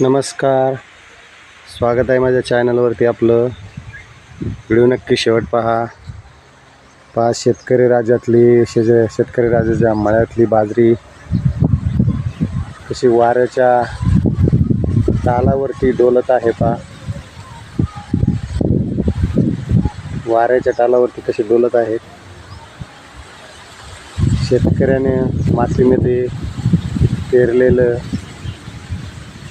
नमस्कार. स्वागत आहे माझ्या चॅनलवरती आपलं. व्हिडिओ नक्की शेवट पहा. पहा शेतकरी राज्यातली शे शेतकरी राज्याच्या मळ्यातली बाजरी. कशी वाऱ्याच्या तालावरती डोलत आहे पहा. वाऱ्याच्या तालावरती कशी डोलत आहेत शेतकऱ्याने मातीमध्ये पेरलेलं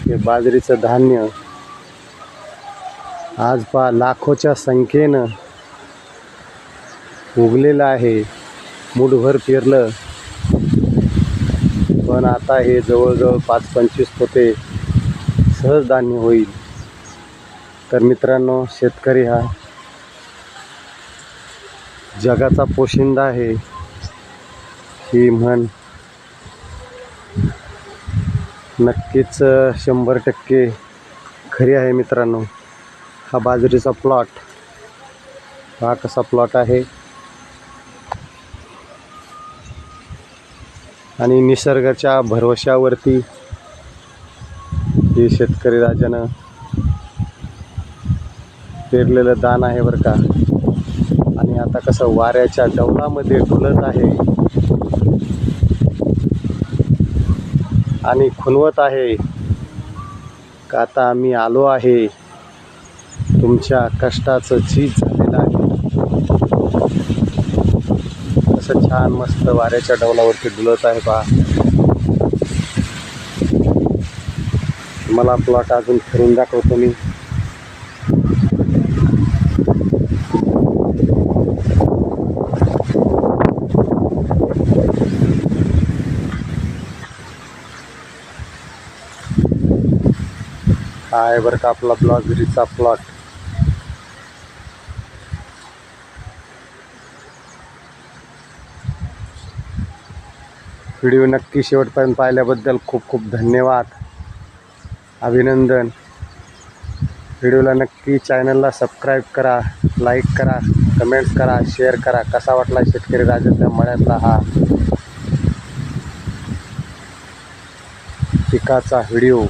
हे बाजरीचं धान्य. आज पा लाखोच्या संख्येनं उगलेलं आहे. मुठभर पेरलं. पण आता हे जवळजवळ पाच पंचवीस पोते सहज धान्य होईल. तर मित्रांनो शेतकरी हा जगाचा पोशिंदा आहे. ही म्हण नक्कीच शंभर टक्के खरी आहे मित्रांनो. हा बाजरीचा प्लॉट हा कसा प्लॉट आहे? आणि निसर्गाच्या भरवशावरती हे शेतकरी राजानं पेरलेलं दान आहे बरं का. आणि आता कसं वाऱ्याच्या डौलामध्ये डुलत आहे. आणि खुनवत आहे. का आता आम्ही आलो आहे? तुमच्या कष्टाचं चीज झालेलं आहे. असं छान मस्त वाऱ्याच्या डौलावरती डुलत आहे पहा मला प्लॉट अजून फिरून दाखवतो मी. हा आहे बरं का आपला ब्लॉगिरीचा प्लॉट व्हिडिओ नक्की शेवटपर्यंत पाहिल्याबद्दल खूप खूप धन्यवाद. अभिनंदन. व्हिडिओला नक्की चॅनलला सबस्क्राईब करा लाईक करा कमेंट्स करा शेअर करा. कसा वाटला शेतकरी राजाच्या मळ्यातला हा पिकाचा व्हिडिओ?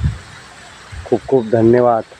खूप खूप धन्यवाद.